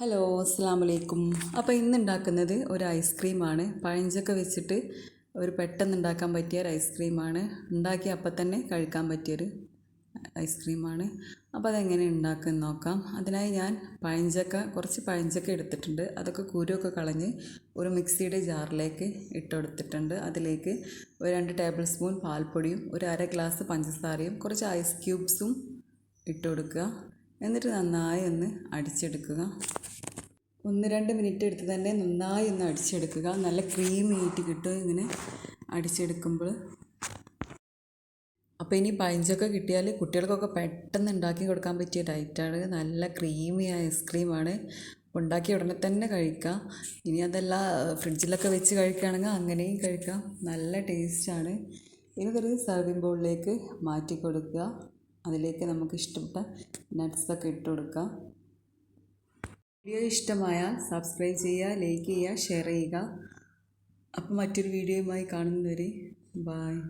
Hello അസ്സാം വലൈക്കും അപ്പോൾ ഇന്ന് ഉണ്ടാക്കുന്നത് ഒരു ഐസ്ക്രീമാണ്. പഴഞ്ചൊക്കെ വെച്ചിട്ട് ഒരു പെട്ടെന്ന് ഉണ്ടാക്കാൻ പറ്റിയ ഒരു ഐസ്ക്രീമാണ്. ഉണ്ടാക്കി അപ്പം തന്നെ കഴിക്കാൻ പറ്റിയൊരു ഐസ്ക്രീമാണ്. അപ്പോൾ അതെങ്ങനെ ഉണ്ടാക്കുമെന്ന് നോക്കാം. അതിനായി ഞാൻ പഴഞ്ചക്ക കുറച്ച് പഴഞ്ചക്ക എടുത്തിട്ടുണ്ട്. അതൊക്കെ കുരുവൊക്കെ കളഞ്ഞ് ഒരു മിക്സിയുടെ ജാറിലേക്ക് ഇട്ടെടുത്തിട്ടുണ്ട്. അതിലേക്ക് ഒരു രണ്ട് ടേബിൾ സ്പൂൺ പാൽപ്പൊടിയും ഒരു അര ഗ്ലാസ് പഞ്ചസാരയും കുറച്ച് ഐസ് ക്യൂബ്സും ഇട്ട് കൊടുക്കുക എന്നിട്ട് നന്നായി ഒന്ന് അടിച്ചെടുക്കുക. ഒന്ന് രണ്ട് മിനിറ്റ് എടുത്ത് തന്നെ നന്നായി ഒന്ന് അടിച്ചെടുക്കുക. നല്ല ക്രീമി ആയിട്ട് കിട്ടും ഇങ്ങനെ അടിച്ചെടുക്കുമ്പോൾ. അപ്പോൾ ഇനി പഞ്ചൊക്കെ കിട്ടിയാൽ കുട്ടികൾക്കൊക്കെ പെട്ടെന്ന് ഉണ്ടാക്കി കൊടുക്കാൻ പറ്റിയ ഡയറ്റാണ് നല്ല ക്രീമി ഐസ്ക്രീമാണ് ഉണ്ടാക്കിയ ഉടനെ തന്നെ കഴിക്കാം. ഇനി അതല്ല ഫ്രിഡ്ജിലൊക്കെ വെച്ച് കഴിക്കുകയാണെങ്കിൽ അങ്ങനെയും കഴിക്കാം. നല്ല ടേസ്റ്റാണ് ഇനി ഇതൊരു സർവിങ് ബൗളിലേക്ക് മാറ്റി കൊടുക്കുക. അതിലേക്ക് നമുക്ക് ഇഷ്ടപ്പെട്ട നട്ട്സൊക്കെ ഇട്ട് കൊടുക്കാം. വീഡിയോ ഇഷ്ടമായാൽ സബ്സ്ക്രൈബ് ചെയ്യുക ലൈക്ക് ചെയ്യുക ഷെയർ ചെയ്യുക. അപ്പോൾ മറ്റൊരു വീഡിയോയുമായി കാണുന്നതുവരെ ബായ്